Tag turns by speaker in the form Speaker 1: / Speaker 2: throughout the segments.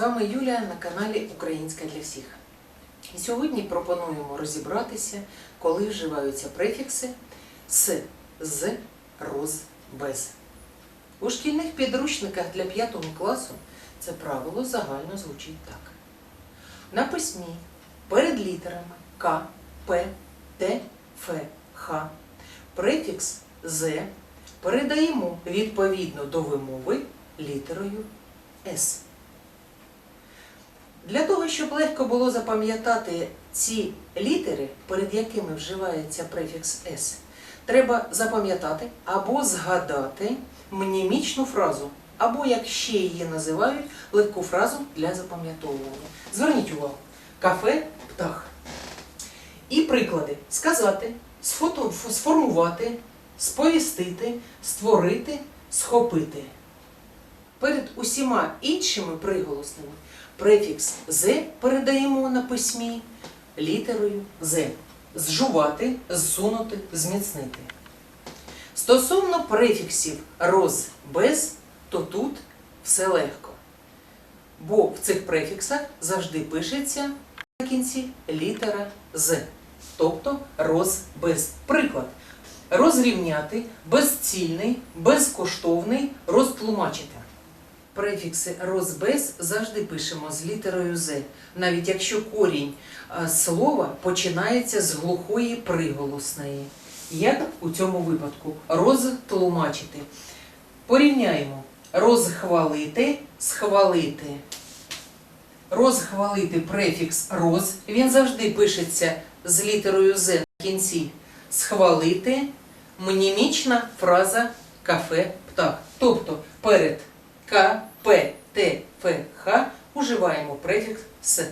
Speaker 1: вами Юлія на каналі Українська для всіх. І сьогодні пропонуємо розібратися, коли вживаються префікси с, з, роз, без. У шкільних підручниках для 5 класу це правило загально звучить так. На письмі перед літерами К, П, Т, Ф, Х префікс з передаємо відповідно до вимови літерою С. Для того, щоб легко було запам'ятати ці літери, перед якими вживається префікс С, треба запам'ятати або згадати мнемічну фразу, або, як ще її називають, легку фразу для запам'ятовування. Зверніть увагу: кафе, птах. І приклади сказати, сформувати, сповістити, створити, схопити. Перед усіма іншими приголосними префікс з передаємо на письмі літерою з. Зжувати, зсунути, зміцнити. Стосовно префіксів роз без, то тут все легко. Бо в цих префіксах завжди пишеться на кінці літера з. Тобто роз без. Приклад. Розрівняти, безцільний, безкоштовний, розтлумачити. Префікси роз-без завжди пишемо з літерою з, навіть якщо корінь е, слова починається з глухої приголосної. Як у цьому випадку розтлумачити. Порівняємо розхвалити, схвалити. Розхвалити префікс роз, він завжди пишеться з літерою з на кінці. Схвалити мнемічна фраза кафе птах. Тобто перед К, П, Ф, Х уживаємо префікс С.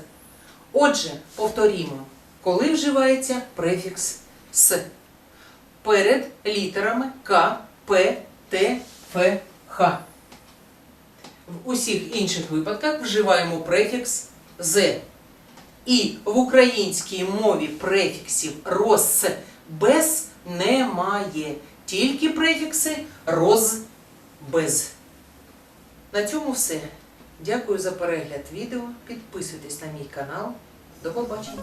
Speaker 1: Отже, повторімо, коли вживається префікс С. Перед літерами К, П, Ф. В усіх інших випадках вживаємо префікс З. І в українській мові префіксів роз без немає. Тільки префікси роз без. На цьому все. Дякую за перегляд відео. Підписуйтесь на мій канал. До побачення.